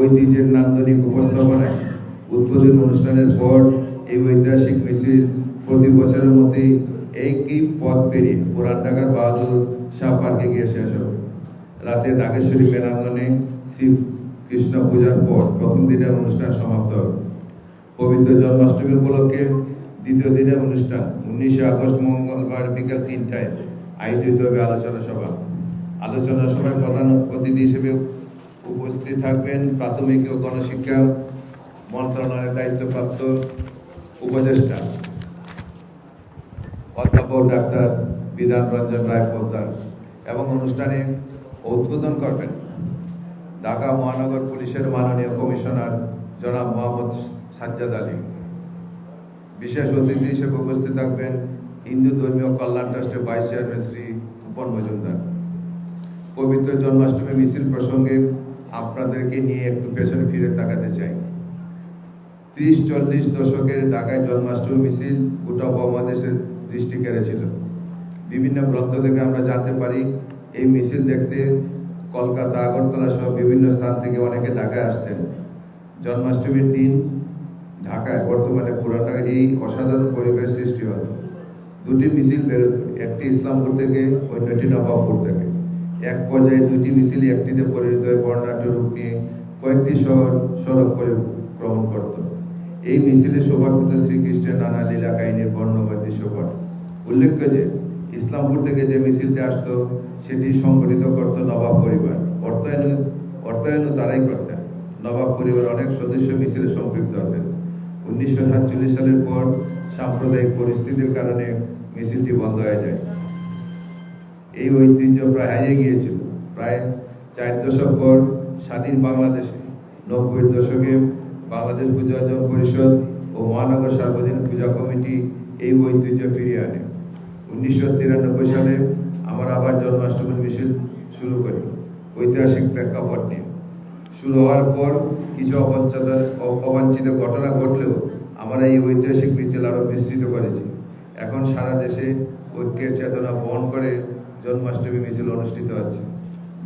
ঐতিহ্যের নান্দনিক উপস্থাপনায় উদ্বোধন অনুষ্ঠানের পর এই ঐতিহাসিক মিছিল প্রতি বছরের মতোই একই পথ পেরিয়ে পুরান ঢাকার বাহাদুর শাহ পার্কে গিয়ে শেষ হবে রাতে নাগেশ্বরী মেলাঙ্গনে শ্রী কৃষ্ণ পূজার পর প্রথম দিনের অনুষ্ঠান সমাপ্ত হবে পবিত্র জন্মাষ্টমী উপলক্ষে দ্বিতীয় দিনের অনুষ্ঠান উনিশে আগস্ট মঙ্গলবার বিকাল তিনটায় আয়োজিত হবে আলোচনা সভা। আলোচনা সভায় প্রধান অতিথি হিসেবে উপস্থিত থাকবেন প্রাথমিক ও গণশিক্ষা মন্ত্রণালয়ের দায়িত্বপ্রাপ্ত উপদেষ্টা, অধ্যাপক ডাক্তার বিধান রঞ্জন রায় পোদ্দার। এবং অনুষ্ঠানে উদ্বোধন করবেন ঢাকা মহানগর পুলিশের মাননীয় কমিশনার জনাব মোহাম্মদ সাজ্জাদ আলী। বিশেষ অতিথি হিসেবে উপস্থিত থাকবেন হিন্দু ধর্মীয় কল্যাণ ট্রাস্টের ভাইস চেয়ারম্যান শ্রী উপন মজুমদার। পবিত্র জন্মাষ্টমী মিছিল প্রসঙ্গে আপনাদেরকে নিয়ে একটু পেছনে ফিরে তাকাতে চাই। ত্রিশ, চল্লিশ দশকের ঢাকায় জন্মাষ্টমী মিছিল গোটা উপমহাদেশের দৃষ্টি কেড়েছিল। বিভিন্ন গ্রন্থ থেকে আমরা জানতে পারি, এই মিছিল দেখতে কলকাতা, আগরতলা সহ বিভিন্ন স্থান থেকে অনেকে ঢাকায় আসতেন। জন্মাষ্টমীর দিন ঢাকায় বর্তমানে ঢাকায় এই অসাধারণ পরিবেশ সৃষ্টি হয় দুটি মিছিল বেরোত, একটি ইসলামপুর থেকে, অন্যটি নবাবপুর থেকে। এক পর্যায়ে দুটি মিছিল একটিতে পরিণত হয়ে বর্ণাঢ্য কয়েকটি শহর সড়ক পরিক্রমণ করত। এই মিছিলে শোভা পেত শ্রীকৃষ্ণের নানা লীলা কাহিনীর বর্ণবাদী দৃশ্যপট উল্লেখ্য যে, ইসলামপুর থেকে যে মিছিলটি আসতো, সেটি সংগঠিত করত নবাব পরিবার। অর্থায়ন অর্থায়নও তারাই করতেন নবাব পরিবার অনেক সদস্য মিছিলে সম্পৃক্ত হতেন। উনিশশো সাতচল্লিশ সালের পর সাম্প্রদায়িক পরিস্থিতির কারণে মিছিলটি বন্ধ হয়ে যায়। এই ঐতিহ্য প্রায় হারিয়ে গিয়েছিল। প্রায় চার দশক পর স্বাধীন বাংলাদেশে নব্বই দশকে বাংলাদেশ পূজা পরিষদ ও মহানগর সার্বজনীন পূজা কমিটি এই ঐতিহ্য ফিরিয়ে আনে। উনিশশো তিরানব্বই সালে আমরা আবার জন্মাষ্টমীর মিছিল শুরু করি, ঐতিহাসিক প্রেক্ষাপট নিয়ে। শুরু হওয়ার পর কিছু অবাঞ্ছিত অবাঞ্ছিত ঘটনা ঘটলেও আমরা এই ঐতিহাসিক মিছিল আরও বিস্তৃত করেছি। এখন সারা দেশে ঐক্যের চেতনা বহন করে জন্মাষ্টমী মিছিল অনুষ্ঠিত হচ্ছে।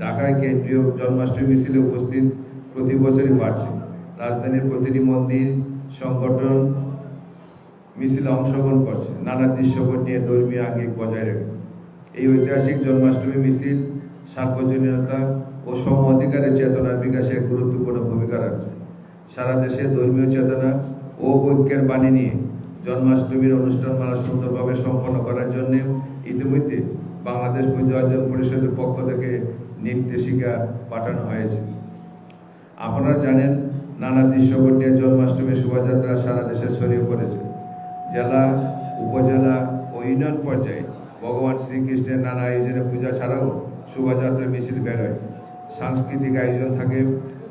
ঢাকায় কেন্দ্রীয় জন্মাষ্টমী মিছিলে উপস্থিত প্রতি বছরই বাড়ছে। রাজধানীর প্রতিটি মন্দির, সংগঠন মিছিলে অংশগ্রহণ করছে। নানা দৃশ্যপট নিয়ে ধর্মীয় আঙ্গিক বজায় রেখে। এই ঐতিহাসিক জন্মাষ্টমী মিছিল সার্বজনীনতা ও সম অধিকারের চেতনার বিকাশে গুরুত্বপূর্ণ ভূমিকা রাখছে। সারা দেশে ধর্মীয় চেতনা ও ঐক্যের বাণী নিয়ে জন্মাষ্টমীর অনুষ্ঠানমালা সুন্দরভাবে সম্পন্ন করার জন্য ইতিমধ্যে বাংলাদেশ অর্জন পরিষদের পক্ষ থেকে নির্দেশিকা পাঠানো হয়েছে। আপনারা জানেন, নানা দৃশ্যপট নিয়ে জন্মাষ্টমীর শোভাযাত্রা সারা দেশে ছড়িয়ে পড়েছে। জেলা, উপজেলা ও ইউনিয়ন পর্যায়ে ভগবান শ্রীকৃষ্ণের নানা আয়োজনে পূজা ছাড়াও শোভাযাত্রা মিছিল বেরোয়। সাংস্কৃতিক আয়োজন থাকে।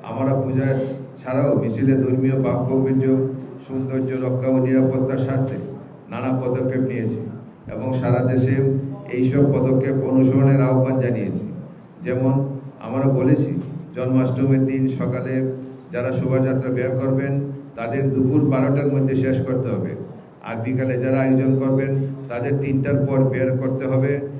আমরা পূজার ছাড়াও মিছিলে ধর্মীয় বাক্যবীর্য সৌন্দর্য, রক্ষা ও নিরাপত্তার স্বার্থে নানা পদক্ষেপ নিয়েছি এবং সারা দেশে এইসব পদক্ষেপ অনুসরণের আহ্বান জানিয়েছি। যেমন আমরা বলেছি, জন্মাষ্টমীর দিন সকালে যারা শোভাযাত্রা বের করবেন, তাদের দুপুর বারোটার মধ্যে শেষ করতে হবে। আর বিকালে যারা আয়োজন করবেন, তাদের তিনটার পর বের করতে হবে।